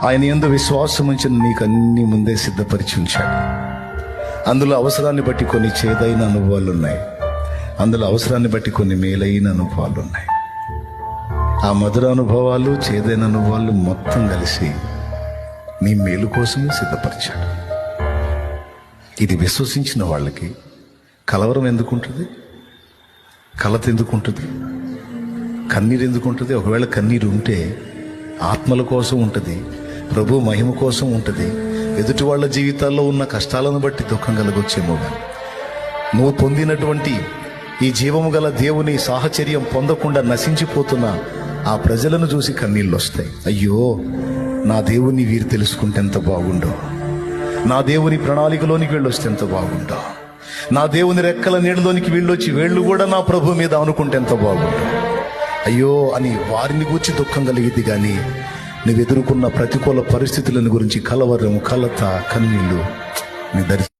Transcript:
ఆయన ఎందు విశ్వాసం ఉంచిన నీకు అన్ని ముందే సిద్ధపరిచి ఉంచాడు. అందులో అవసరాన్ని బట్టి కొన్ని చేదైన అనుభవాలు ఉన్నాయి అందులో అవసరాన్ని బట్టి కొన్ని మేలైన అనుభవాలు ఉన్నాయి ఆ మధుర అనుభవాలు చేదైన అనుభవాలు మొత్తం కలిసి నీ మేలు కోసమే సిద్ధపరిచాడు. ఇది విశ్వసించిన వాళ్ళకి కలవరం ఎందుకుంటుంది? కలత ఎందుకుంటుంది? కన్నీరు ఎందుకుంటుంది? ఒకవేళ కన్నీరు ఉంటే ఆత్మల కోసం ఉంటుంది. ప్రభు మహిమ కోసం ఉంటుంది. ఎదుటి వాళ్ళ జీవితాల్లో ఉన్న కష్టాలను బట్టి దుఃఖం కలగొచ్చేమో కానీ నువ్వు పొందినటువంటి ఈ జీవము గల దేవుని సాహచర్యం పొందకుండా నశించిపోతున్న ఆ ప్రజలను చూసి కన్నీళ్ళు వస్తాయి అయ్యో నా దేవుని వీరు తెలుసుకుంటే ఎంత బాగుండో. నా దేవుని ప్రణాళికలోనికి వెళ్ళొస్తే ఎంత బాగుండో. నా దేవుని రెక్కల నీళ్ళలోనికి వీళ్ళొచ్చి వీళ్ళు కూడా నా ప్రభు మీద అనుకుంటే ఎంత బాగుండో. అయ్యో అని వారిని గూర్చి దుఃఖం కలిగింది కానీ నువ్వు ఎదుర్కొన్న ప్రతికూల పరిస్థితులను గురించి కలవరం కలత కన్నీళ్ళు నీ దర్శనం